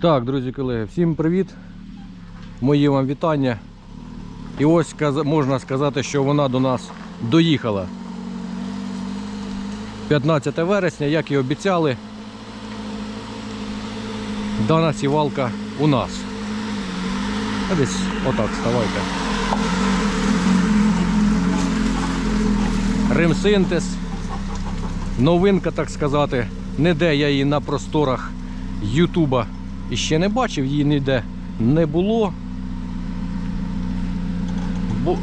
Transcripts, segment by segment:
Так, друзі колеги, всім привіт. Мої вам вітання. І ось можна сказати, що вона до нас доїхала. 15 вересня, як і обіцяли. Дана сівалка у нас. А Десь отак ставайте. Римсинтез. Новинка, так сказати. Ніде я її на просторах Ютуба іще не бачив, її ніде не було. Бу-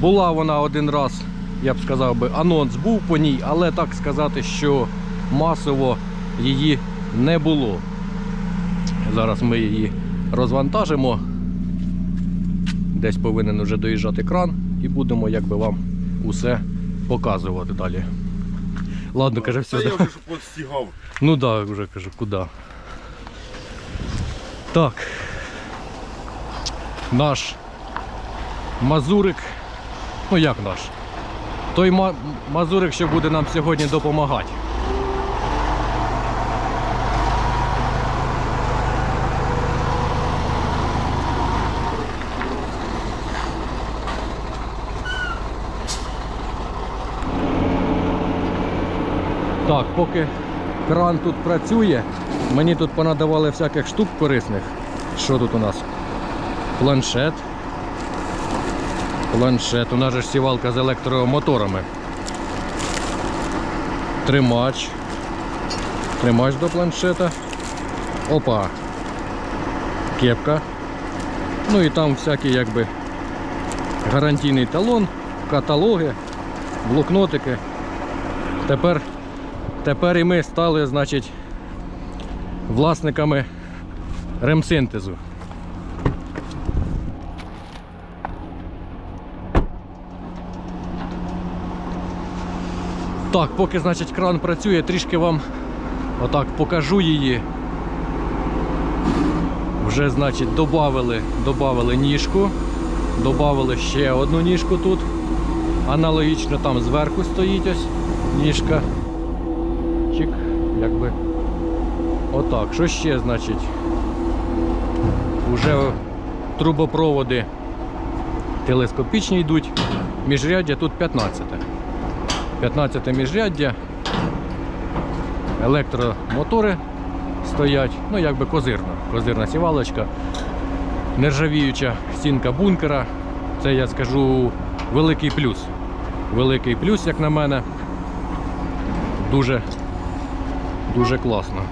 Була вона один раз, я б сказав би, анонс був по ній, але так сказати, що масово її не було. Зараз ми її розвантажимо. Десь повинен вже доїжджати кран і будемо якби вам усе показувати далі. Ладно, каже, все. Я вже щоб постігав. Ну да, вже кажу, куди. Так. Наш мазурик. Ну як наш? Той ма- мазурик, що буде нам сьогодні допомагати. Так, поки кран тут працює, мені тут понадавали всяких штук корисних. Що тут у нас? Планшет. Планшет. У нас же сівалка з електромоторами. Тримач. Тримач до планшета. Опа. Кепка. Ну і там всякі якби гарантійний талон, каталоги, блокнотики. Тепер Тепер і ми стали, значить, власниками ремсинтезу. Так, поки, значить, кран працює, трішки вам отак покажу її. Вже, значить, додали, додали ніжку, додали ще одну ніжку тут. Аналогічно там зверху стоїть ось ніжка якби. Отак. Що ще значить? Уже трубопроводи телескопічні йдуть. Міжряддя тут 15. 15 міжряддя. Електромотори стоять. Ну, якби козирна. Козирна сівалочка. Нержавіюча стінка бункера. Це я скажу великий плюс. Великий плюс, як на мене. Дуже Дуже класно.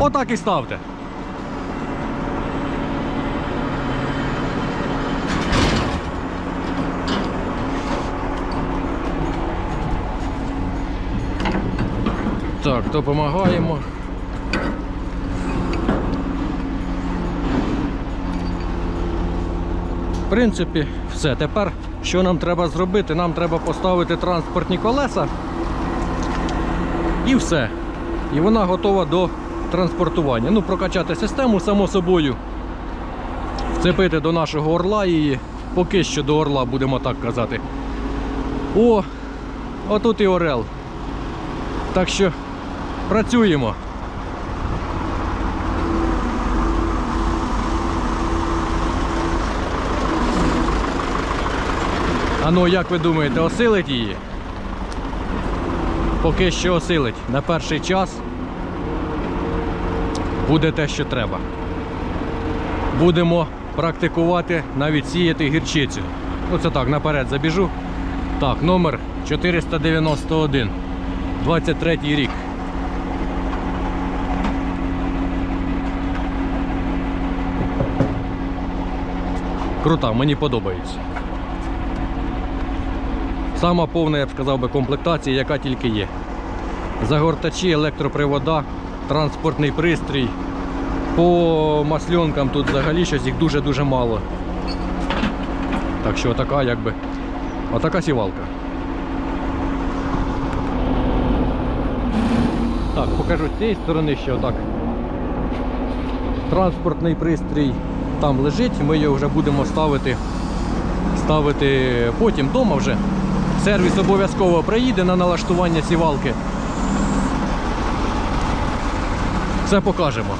Отак і ставте. Так, допомагаємо. В принципі, все. Тепер що нам треба зробити? Нам треба поставити транспортні колеса. І все. І вона готова до транспортування. Ну, прокачати систему, само собою. Вцепити до нашого орла її. Поки що до орла, будемо так казати. О, отут і орел. Так що працюємо. А ну, як ви думаєте, осилить її? Поки що осилить. На перший час буде те, що треба. Будемо практикувати навіть сіяти гірчицю. Ну це так, наперед забіжу. Так, номер 491. 23 рік. Крута, мені подобається. Сама повна, я б сказав би, комплектація, яка тільки є. Загортачі, електропривода, транспортний пристрій. По масльонкам тут взагалі щось їх дуже-дуже мало. Так що отака якби. Отака сівалка. Так, покажу з цієї сторони, що отак. Транспортний пристрій там лежить, ми його вже будемо ставити, ставити потім вдома вже. Сервіс обов'язково приїде на налаштування сівалки. Все покажемо.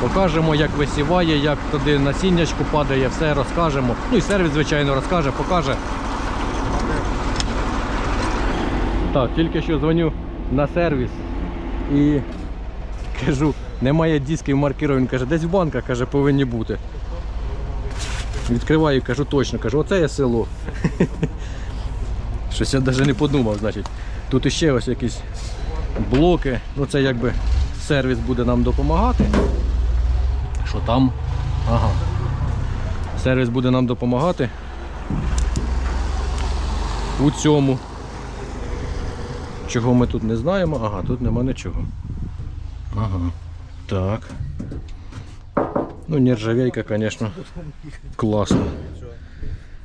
Покажемо, як висіває, як туди насіннячку падає, все розкажемо. Ну і сервіс, звичайно, розкаже, покаже. Так, тільки що дзвоню на сервіс і кажу, немає дисків маркірів. Він каже, десь в банках каже, повинні бути. Відкриваю, кажу точно, кажу, оце є село. Щось я навіть не подумав, значить. Тут іще ось якісь блоки. Ну це якби сервіс буде нам допомагати. Що там? Ага. Сервіс буде нам допомагати. У цьому. Чого ми тут не знаємо? Ага, тут нема нічого. Ага. Так. Ну, нержавейка, звісно, класно.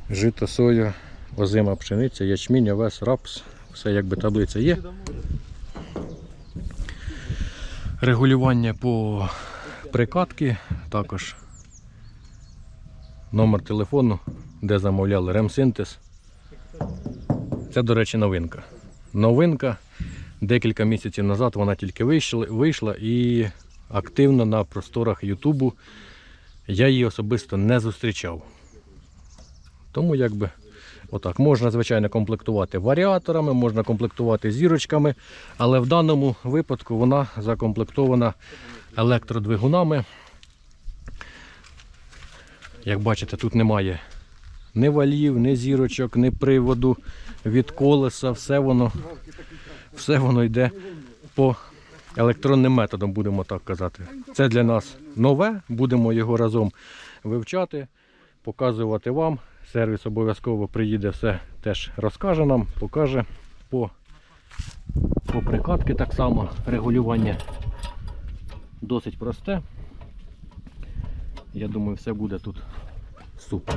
Жито, соя, озима пшениця, ячмінь, овес, рапс. Все якби таблиця є. Регулювання по прикатки також. Номер телефону, де замовляли ремсинтез. Це, до речі, новинка. Новинка. Декілька місяців назад вона тільки вийшла, вийшла і активно на просторах Ютубу я її особисто не зустрічав. Тому якби отак. Можна, звичайно, комплектувати варіаторами, можна комплектувати зірочками, але в даному випадку вона закомплектована електродвигунами. Як бачите, тут немає ні валів, ні зірочок, ні приводу від колеса, все воно, все воно йде по електронним методом, будемо так казати. Це для нас нове, будемо його разом вивчати, показувати вам. Сервіс обов'язково приїде, все теж розкаже нам, покаже по, по прикатки так само. Регулювання досить просте. Я думаю, все буде тут супер.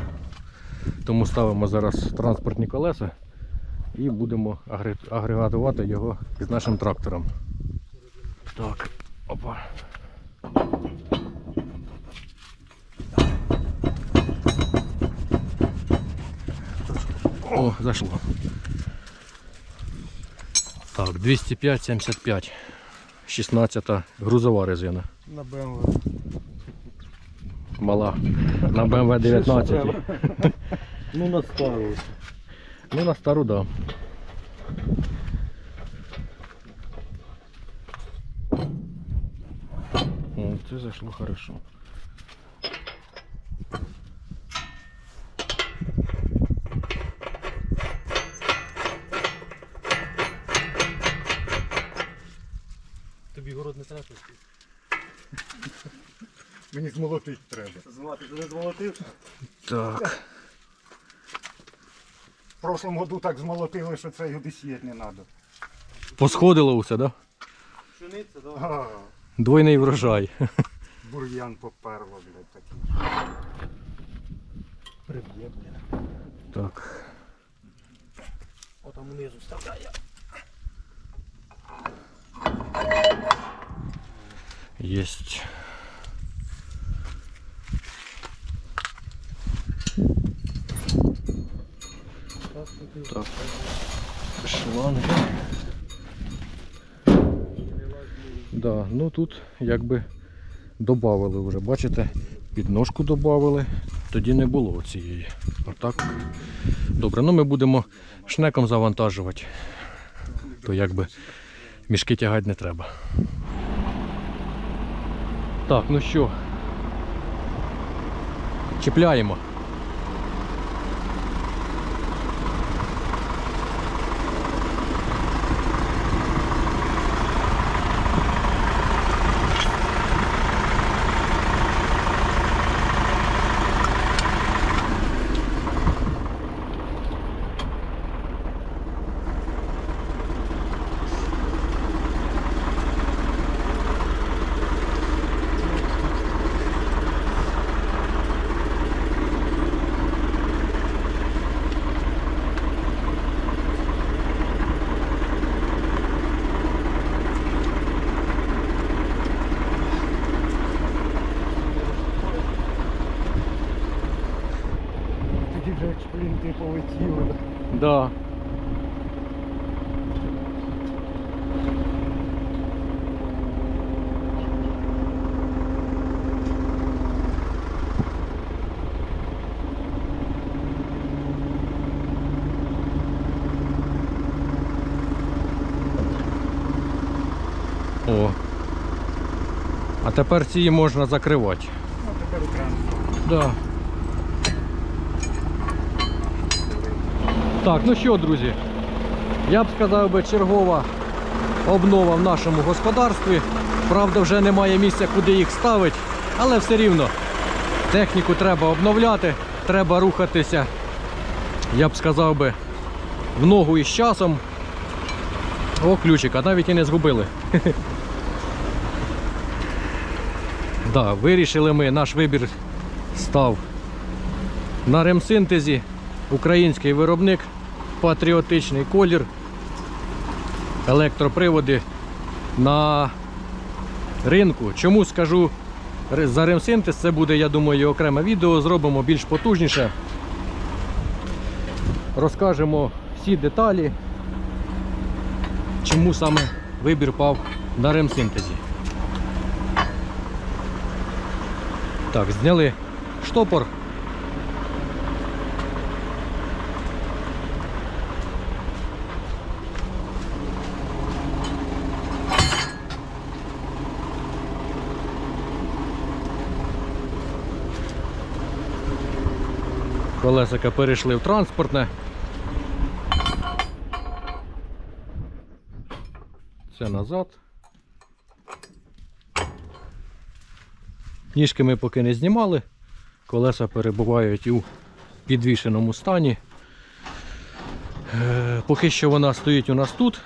Тому ставимо зараз транспортні колеса і будемо агрегатувати його з нашим трактором. Так, опа. О, зашло. Так, 205-75. 16 грузова резина. На БМВ. Мала. На BMW 19. Ну на стару. Ну, на стару, да. О, це зайшло хорошо. Тобі город не треба? Мені змолотить треба. Звати, ти не змолотив? Так. В прошлому году так змолотили, що це його сіяти не треба. Посходило усе, да? Пшениця, да? А, Двойний врожай. бур'ян поперло, блядь, такий. Приб'є, блін. Так. О, там внизу вставляє. Есть. Так. Шланги. Да, ну тут якби додавали вже, бачите, підножку додавали, тоді не було цієї. Отак. Добре, ну ми будемо шнеком завантажувати. То якби мішки тягати не треба. Так, ну що, чіпляємо. полетіли. Да. О. А тепер ці можна закривати. Ну, тепер екран. Да. Так, ну що, друзі, я б сказав би чергова обнова в нашому господарстві. Правда, вже немає місця, куди їх ставити, але все рівно техніку треба обновляти, треба рухатися, я б сказав би, в ногу із часом. О, ключик, а навіть і не згубили. Да, вирішили ми, наш вибір став на ремсинтезі. Український виробник, патріотичний колір, електроприводи на ринку. Чому скажу за ремсинтез, це буде, я думаю, окреме відео, зробимо більш потужніше. Розкажемо всі деталі, чому саме вибір пав на ремсинтезі. Так, зняли штопор. Колесика перейшли в транспортне. Це назад. Ніжки ми поки не знімали. Колеса перебувають у підвішеному стані. Е, Поки що вона стоїть у нас тут,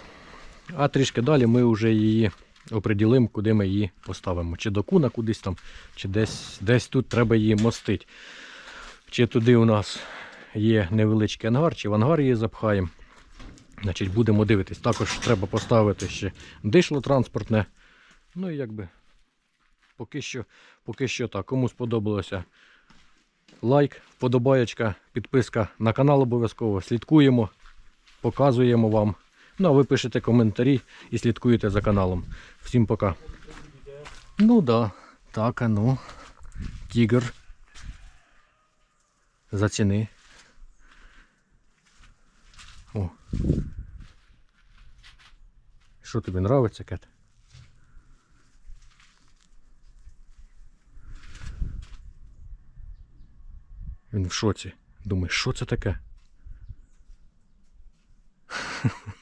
а трішки далі ми вже її оприділимо, куди ми її поставимо. Чи до куна кудись там, чи десь, десь тут треба її мостити. Чи туди у нас є невеличкий ангар, чи в ангар її запхаємо. Значить, будемо дивитись. Також треба поставити ще дишло транспортне. Ну і якби поки що, поки що так. Кому сподобалося лайк, вподобаєчка, підписка на канал обов'язково. Слідкуємо, показуємо вам. Ну а ви пишете коментарі і слідкуєте за каналом. Всім пока. Ну да. Так, а ну. Тігр. Заціни. О. Що тобі нравиться, Кет? Він в шоці. Думає, що це таке?